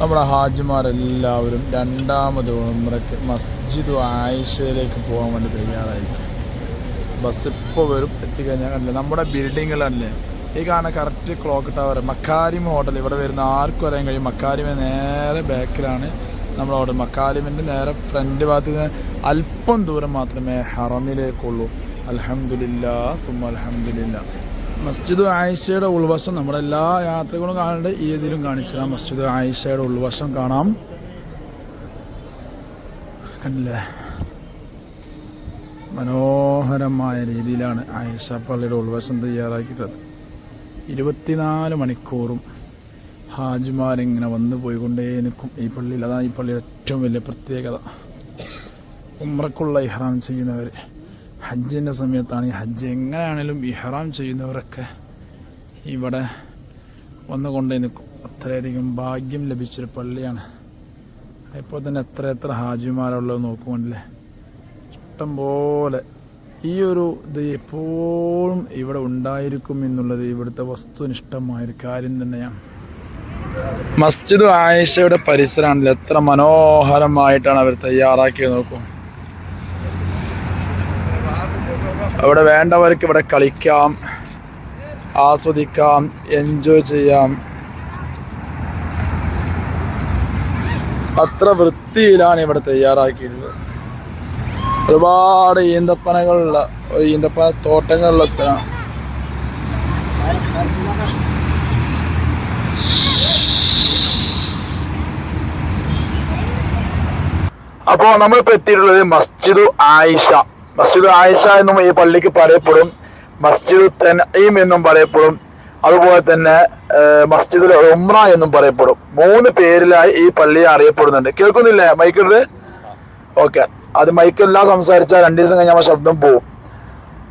നമ്മുടെ ഹാജിമാരെല്ലാവരും രണ്ടാമത് ഉമ്രയ്ക്ക് മസ്ജിദ് ആയിഷയിലേക്ക് പോകാൻ വേണ്ടി തയ്യാറായിരിക്കും. ബസ് ഇപ്പോൾ വരും എത്തിക്കഴിഞ്ഞാൽ കണ്ടില്ല. നമ്മുടെ ബിൽഡിങ്ങിലല്ലേ ഈ കാണുന്ന correct clock tower Makarim hotel ഇവിടെ വരുന്ന ആർക്കും അറിയാൻ കഴിയും. മക്കാരിമ നേരെ ബാക്കിലാണ് നമ്മുടെ ഹോട്ടൽ മക്കാരിമിന്റെ നേരെ ഫ്രണ്ട് ഭാഗത്ത് നിന്ന് അല്പം ദൂരം മാത്രമേ ഹറമിലേക്കുള്ളൂ. അലഹമില്ല സുമ അൽഹംദുലില്ല മസ്ജിദ് ആയിഷയുടെ ഉൾവശം നമ്മുടെ എല്ലാ യാത്രകളും കാണേണ്ട ഈ ഇതിലും കാണിച്ചു തരാം മസ്ജിദ് ആയിഷയുടെ ഉൾവശം കാണാം. കണ്ടില്ലേ? മനോഹരമായ രീതിയിലാണ് ആയിഷ പള്ളിയുടെ ഉൾവശം തയ്യാറാക്കിയിട്ടുള്ളത്. ഇരുപത്തിനാല് മണിക്കൂറും ഹാജിമാരിങ്ങനെ വന്നു പോയിക്കൊണ്ടേ നിൽക്കും. ഈ പള്ളിയിൽ അതാണ് ഈ പള്ളിയുടെ ഏറ്റവും വലിയ പ്രത്യേകത. ഉമ്രക്കുള്ള ഇഹ്റാം ചെയ്യുന്നവർ ഹജ്ജിന്റെ സമയത്താണ് ഈ ഹജ്ജ്. എങ്ങനെയാണേലും ഇഹ്റാം ചെയ്യുന്നവരൊക്കെ ഇവിടെ വന്നുകൊണ്ട് നിൽക്കും. അത്രയധികം ഭാഗ്യം ലഭിച്ചൊരു പള്ളിയാണ്. ഇപ്പോൾ തന്നെ എത്ര എത്ര ഹാജിമാരുള്ളത് നോക്കുകൊണ്ടല്ലേ ഇഷ്ടം പോലെ. ഈ ഒരു ഇത് എപ്പോഴും ഇവിടെ ഉണ്ടായിരിക്കും എന്നുള്ളത് ഇവിടുത്തെ വസ്തുനിഷ്ഠമായൊരു കാര്യം തന്നെയാണ്. മസ്ജിദ് ആയിഷയുടെ പരിസരമാണല്ലോ എത്ര മനോഹരമായിട്ടാണ് അവർ തയ്യാറാക്കിയത് നോക്കൂ. അവിടെ വേണ്ടവർക്ക് ഇവിടെ കളിക്കാം ആസ്വദിക്കാം എൻജോയ് ചെയ്യാം. അത്ര വൃത്തിയിലാണ് ഇവിടെ തയ്യാറാക്കിയിട്ടുള്ളത് ഒരുപാട് ഈന്തപ്പനകളുള്ള ഈന്തപ്പന തോട്ടങ്ങളുള്ള സ്ഥലമാണ് അപ്പോൾ നമ്മളിപ്പോൾ എത്തിയിട്ടുള്ളത് മസ്ജിദു ആയിഷ. മസ്ജിദ് ആയിഷ എന്നും ഈ പള്ളിക്ക് പറയപ്പെടും. മസ്ജിദ് തെനീം എന്നും പറയപ്പെടും. അതുപോലെ തന്നെ മസ്ജിദ് ഉമ്ര എന്നും പറയപ്പെടും. മൂന്ന് പേരിലായി ഈ പള്ളി അറിയപ്പെടുന്നുണ്ട്. കേൾക്കുന്നില്ലേ മൈക്കിട്ട് ഓക്കെ. അത് മൈക്കെല്ലാം സംസാരിച്ചാൽ രണ്ടു ദിവസം കഴിഞ്ഞാൽ ശബ്ദം പോവും.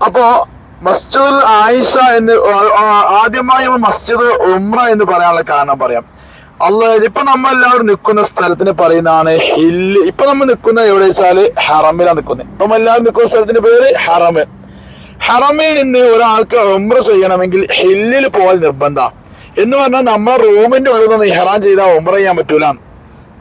അപ്പോ മസ്ജിദുൽ ആയിഷ എന്ന് ആദ്യമായി മസ്ജിദ് ഉമ്ര എന്ന് പറയാനുള്ള കാരണം പറയാം. അല്ല ഇപ്പൊ നമ്മൾ എല്ലാവരും നിൽക്കുന്ന സ്ഥലത്തിന് പറയുന്നതാണ് ഹില്ല് ഇപ്പൊ നമ്മൾ നിൽക്കുന്ന എവിടെ വെച്ചാൽ ഹറമിലാണ് നിൽക്കുന്നത് ഇപ്പൊ എല്ലാവരും നിൽക്കുന്ന സ്ഥലത്തിന്റെ പേര് ഹറമ്. ഹറമിൽ നിന്ന് ഒരാൾക്ക് ഉംറ ചെയ്യണമെങ്കിൽ ഹില്ലിൽ പോകാൻ നിർബന്ധ. എന്ന് പറഞ്ഞാൽ നമ്മൾ റൂമിന്റെ ഉള്ളിൽ നിന്ന് ഹെറാൻ ചെയ്താൽ ഉമ്ര ചെയ്യാൻ പറ്റൂല.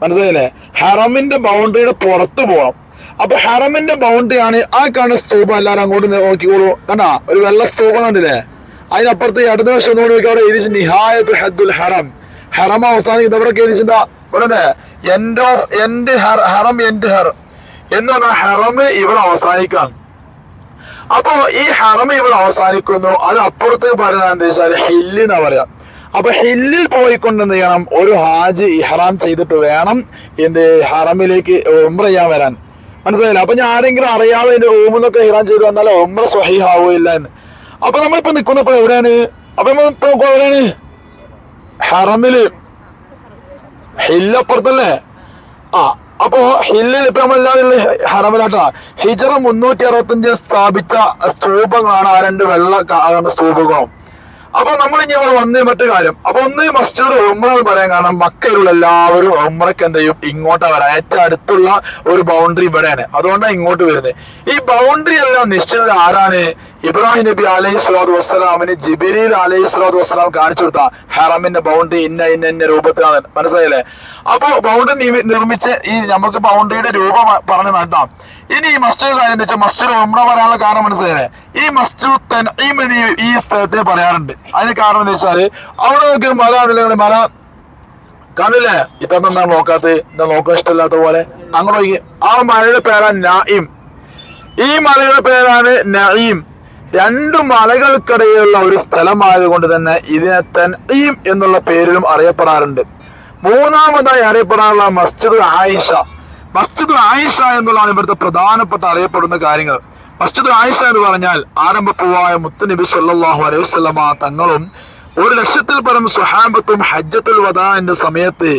മനസ്സിലായില്ലേ? ഹറമിന്റെ ബൗണ്ടറിയുടെ പുറത്ത് പോകണം അപ്പൊ ഹറമിന്റെ ബൗണ്ടറി ആണ് ആ കാണുന്ന സ്തൂപം എല്ലാവരും അങ്ങോട്ട് നോക്കിക്കോളൂ. കണ്ടാ? ഒരു വെള്ള സ്തൂപം കണ്ടില്ലേ? അതിനപ്പുറത്ത് അടുത്ത വർഷം നോക്കി അവിടെ നിഹായത്ത് ഹദ്ദുൽ ഹറം. ഹറം അവസാനിക്കുന്നത് അവിടെ എഴുതിച്ചിട്ടുണ്ടാ ഇവിടെ end of end Haram end Haram എന്ന് പറഞ്ഞാൽ ഹറം ഇവിടെ അവസാനിക്കാണ്. അപ്പോ ഈ ഹറം ഇവിടെ അവസാനിക്കുന്നു. അത് അപ്പുറത്തേക്ക് പറയുന്നത് എന്താ വെച്ചാൽ ഹില്ല് എന്നാ പറയാ. അപ്പൊ ഹില്ലിൽ പോയിക്കൊണ്ട് എന്ത് ചെയ്യണം? ഒരു ഹാജ് ഇഹ്റാം ചെയ്തിട്ട് വേണം എന്ത് ഹറമിലേക്ക് ഉംറ ചെയ്യാൻ വരാൻ. മനസ്സിലായില്ല? അപ്പൊ ഞാൻ ആരെങ്കിലും അറിയാതെ എന്റെ റൂമിൽ ഇഹ്റാം ചെയ്ത് വന്നാൽ ഉംറ സ്വഹീഹാവില്ല എന്ന്. അപ്പൊ നമ്മളിപ്പോ നിൽക്കുന്നപ്പോ എവിടെയാണ്? അപ്പൊ നമ്മൾ ഇപ്പൊ എവിടെയാണ്? ഹറമിൽ. ഹില്ലപ്പുറത്തല്ലേ? ആ അപ്പോ ഹില്ലിൽ ഇപ്പൊ നമ്മളെല്ലാവരും ഹറമിലാട്ടാ. ഹിജറ മുന്നൂറ്റി അറുപത്തഞ്ചിൽ സ്ഥാപിച്ച സ്തൂപങ്ങളാണ് ആ രണ്ട് വെള്ള സ്തൂപങ്ങളും. അപ്പൊ നമ്മൾ ഇനി നമ്മൾ വന്നേ മറ്റു കാര്യം. അപ്പൊ ഒന്ന് മസ്ജിദ് ഉമ്ര എന്ന് പറയാൻ കാരണം മക്കയിലുള്ള എല്ലാവരും ഉമ്രക്ക് എന്ത് ചെയ്യും? ഇങ്ങോട്ട് വരാം. ഏറ്റവും അടുത്തുള്ള ഒരു ബൗണ്ടറി ഇവിടെയാണ്. അതുകൊണ്ടാണ് ഇങ്ങോട്ട് വരുന്നത്. ഈ ബൗണ്ടറി എല്ലാം നിശ്ചിത ആരാണ്? ഇബ്രാഹിം നബി അലൈഹി സ്വലാത്തു വസ്സലാമിന് ജിബിരിൽ അലൈഹി സ്വലാത്തു വസ്സലാം കാണിച്ചു കൊടുത്ത ഹെറമിന്റെ ബൗണ്ടറി ഇന്ന ഇന്ന ഇന്ന രൂപത്തിലാണ്. മനസ്സിലായില്ലേ? അപ്പൊ ബൗണ്ടറി നിർമ്മിച്ച് ഈ നമുക്ക് ബൗണ്ടറിയുടെ രൂപം പറഞ്ഞു നട്ടാം ഇനി ഈ മസ്ജിദ് വെച്ചാൽ മസ്ജിദ് നമ്മുടെ പറയാനുള്ള കാരണം മനസ്സിലായേ ഈ മസ്ജിദ് തൻഈം എന്ന് ഈ- സ്ഥലത്തെ പറയാറുണ്ട്. അതിന് കാരണം എന്ന് വെച്ചാൽ അവിടെ നോക്കി മല ആണല്ലേ മല കാണില്ലേ ഇതൊന്നും നന്നാ നോക്കാത്ത എന്താ നോക്കാൻ ഇഷ്ടമില്ലാത്ത പോലെ. അങ്ങനെ ആ മലയുടെ പേരാണ് നായിം ഈ മലയുടെ പേരാണ് നഈം രണ്ടു മലകൾക്കിടയിലുള്ള ഒരു സ്ഥലമായതുകൊണ്ട് തന്നെ ഇതിനെ തൻഈം എന്നുള്ള പേരിലും അറിയപ്പെടാറുണ്ട്. മൂന്നാമതായി അറിയപ്പെടാനുള്ള മസ്ജിദ് ആയിഷ. മസ്ജിദ് ആയിഷ എന്നുള്ളതാണ് ഇവിടുത്തെ പ്രധാനപ്പെട്ട അറിയപ്പെടുന്ന കാര്യങ്ങൾ. മസ്ജിദ് ആയിഷ എന്ന് പറഞ്ഞാൽ ആരംഭപ്പൂവായ മുത്തുനബി സല്ലാഹു അലൈഹി വസല്ലമ തങ്ങളും ഒരു ലക്ഷത്തിൽ പരം സുഹാബത്തും ഹജ്ജത്തുൽ വദാന്റെ സമയത്ത്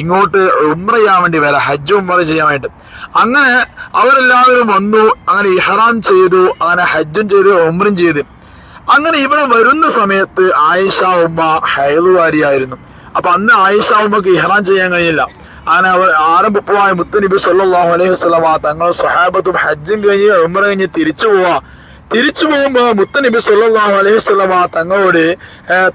ഇങ്ങോട്ട് ഉമ്ര ചെയ്യാൻ വേണ്ടി വരാം ഹജ്ജ് ഉമ്ര ചെയ്യാൻ വേണ്ടി. അങ്ങനെ അവരെല്ലാവരും വന്നു അങ്ങനെ ഇഹ്റാം ചെയ്തു അങ്ങനെ ഹജ്ജും ചെയ്തു ഉംറയും ചെയ്തു. അങ്ങനെ ഇവിടെ വരുന്ന സമയത്ത് ആയിഷ ഉമ്മ ഹൈലുവാരിയായിരുന്നു അപ്പൊ അന്ന് ആയിഷ ഉമ്മക്ക് ഇഹ്റാം ചെയ്യാൻ കഴിയില്ല. ആരംഭപ്പുവായ മുത്തനബി സല്ലല്ലാഹു അലൈഹി വസല്ലമ തങ്ങൾ സ്വഹാബത്തും ഹജ്ജും കഴിഞ്ഞ് ഉംറ കഴിഞ്ഞ് തിരിച്ചു പോവാ. തിരിച്ചു പോകുമ്പോ മുത്തനബി സല്ലല്ലാഹു അലൈഹി വസല്ലമ തങ്ങളോട്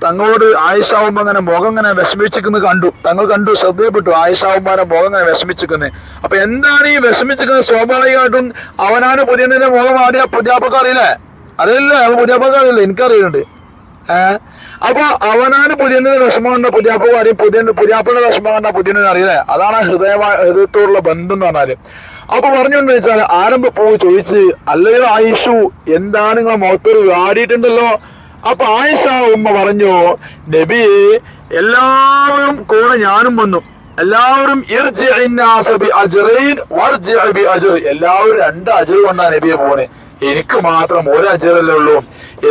തങ്ങളോട് ആയിഷാവുമ്പോ അങ്ങനെ മുഖം ഇങ്ങനെ വിഷമിച്ചിരിക്കുന്നു കണ്ടു. തങ്ങൾ കണ്ടു ശ്രദ്ധയപ്പെട്ടു ആയിഷാവുമ്പോ മുഖം ഇങ്ങനെ വിഷമിച്ചിരിക്കുന്നത് അപ്പൊ എന്താണ് ഈ വിഷമിച്ചിരിക്കുന്നത്? സ്വാഭാവികമായിട്ടും അവനാണ് പുതിയ മുഖം ആദ്യ പുതിയാപ്പക്ക് അറിയില്ലേ? അവൻ പുതിയാപ്പക്ക് അറിയില്ല? എനിക്കറിയുന്നുണ്ട്. അപ്പൊ അവനാണ് പുതിയ വിഷമം കണ്ട പുതിയാപ്പക്ക് കാര്യം പുതിയ പുതിയാപ്പയുടെ വിഷമം കണ്ട പുതിയ അറിയില്ലേ? അതാണ് ഹൃദയ ഹൃദയത്തോടുള്ള ബന്ധം എന്ന് പറഞ്ഞാൽ. അപ്പൊ പറഞ്ഞുകൊണ്ട് വെച്ചാൽ ആരംഭ പോയി ചോദിച്ച് അല്ലയോ ആയിഷു എന്താണ് നിങ്ങളെ മുഖത്തൊരു വാടിയിട്ടുണ്ടല്ലോ അപ്പൊ ആയിഷ ഉമ്മ പറഞ്ഞു നബിയെ എല്ലാവരും കൂടെ ഞാനും വന്നു. എല്ലാവരും. എല്ലാവരും രണ്ട് അജർ കൊണ്ടാണ് നബിയെ പോണേ. എനിക്ക് മാത്രം ഒരു അജറല്ലേ ഉള്ളൂ.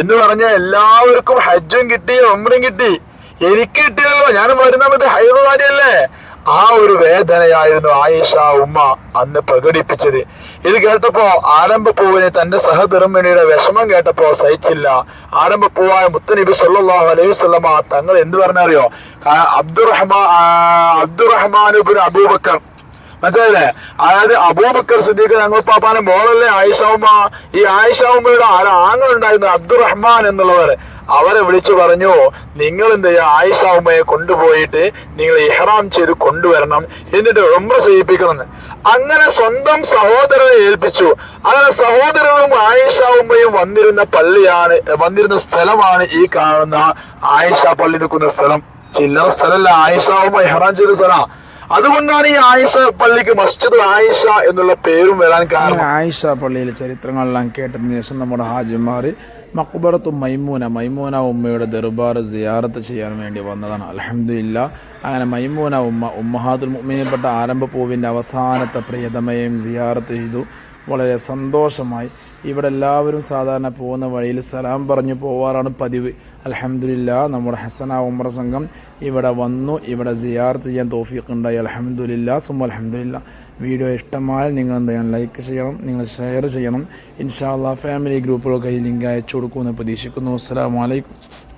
എന്ന് പറഞ്ഞ എല്ലാവർക്കും ഹജ്ജും കിട്ടി ഒമ്പതും കിട്ടി. എനിക്ക് കിട്ടിയല്ലോ ഞാൻ വരുന്ന മറ്റേ ഹൈദവാരിയല്ലേ ആ ഒരു വേദനയായിരുന്നു ആയിഷ ഉമ്മ അന്ന് പ്രകടിപ്പിച്ചത്. ഇത് കേട്ടപ്പോ ആരംഭപ്പൂവിന് തന്റെ സഹധർമ്മിണിയുടെ വിഷമം കേട്ടപ്പോ സഹിച്ചില്ല. ആരംഭപ്പൂവായ മുത്തനബി സല്ലാഹു അലൈഹി വസല്ലമ തങ്ങൾ എന്ത് പറഞ്ഞറിയോ? അബ്ദുറഹ്മാ അബ്ദുറഹ്മാൻ അബൂബക്കർ മനസ്സിലായില്ലേ? അതായത് അബൂബക്കർ സിദ്ദീഖ് ഞങ്ങൾ പാപ്പാനെ മോളല്ലേ ആയിഷാവുമ്മ? ഈ ആയിഷാവുമ്മയുടെ ആങ്ങളുണ്ടായിരുന്നു അബ്ദുറഹ്മാൻ എന്നുള്ളവർ. അവരെ വിളിച്ചു പറഞ്ഞു നിങ്ങൾ എന്ത് ചെയ്യുക? ആയിഷാവുമ്മയെ കൊണ്ടുപോയിട്ട് നിങ്ങൾ ഇഹ്റാം ചെയ്ത് കൊണ്ടുവരണം. എന്നിട്ട് ഉംറ ചെയ്യിപ്പിക്കണം എന്ന്. അങ്ങനെ സ്വന്തം സഹോദരനെ ഏൽപ്പിച്ചു. അങ്ങനെ സഹോദരനും ആയിഷാവുമ്മയും വന്നിരുന്ന പള്ളിയാണ് വന്നിരുന്ന സ്ഥലമാണ് ഈ കാണുന്ന ആയിഷ പള്ളി നിൽക്കുന്ന സ്ഥലം. ചില്ലറ സ്ഥലമല്ല. ആയിഷാവുമ്മ ഇഹ്റാം ചെയ്ത സ്ഥലം. അതുകൊണ്ടാണ് ഈ ആയിഷ പള്ളിക്ക് മസ്ജിദ് ആയിഷ എന്നുള്ള പേരും വരാൻ കാരണം. ആയിഷ പള്ളിയിലെ ചരിത്രങ്ങളെല്ലാം കേട്ടതിന് ശേഷം നമ്മുടെ ഹാജിമാർ മക്ബറത്തും മൈമൂന മൈമൂന ഉമ്മയുടെ ദർബാർ സിയാറത്ത് ചെയ്യാൻ വേണ്ടി വന്നതാണ്. അലഹമില്ല അങ്ങനെ മൈമൂന ഉമ്മ ഉമ്മഹാദുൽ മുഅ്മിനിൽപ്പെട്ട ആരംഭ പൂവിന്റെ അവസാനത്തെ പ്രിയതമയും സിയാറത്ത് ചെയ്തു. വളരെ സന്തോഷമായി. ഇവിടെ എല്ലാവരും സാധാരണ പോകുന്ന വഴിയിൽ സലാം പറഞ്ഞു പോവാറാണ് പതിവ്. അലഹമില്ല നമ്മുടെ ഹസന ഉമ്ര സംഘം ഇവിടെ വന്നു ഇവിടെ സിയാർത്ത് ചെയ്യാൻ തോഫീഖ് ഉണ്ടായി അലഹമില്ല സുമ അലഹമില്ല വീഡിയോ ഇഷ്ടമായാൽ നിങ്ങൾ എന്ത് ലൈക്ക് ചെയ്യണം നിങ്ങൾ ഷെയർ ചെയ്യണം. ഇൻഷാല്ല ഫാമിലി ഗ്രൂപ്പുകൾക്കായി ലിങ്ക് അയച്ചു കൊടുക്കുമെന്ന് പ്രതീക്ഷിക്കുന്നു. അസ്സാം വലൈക്കും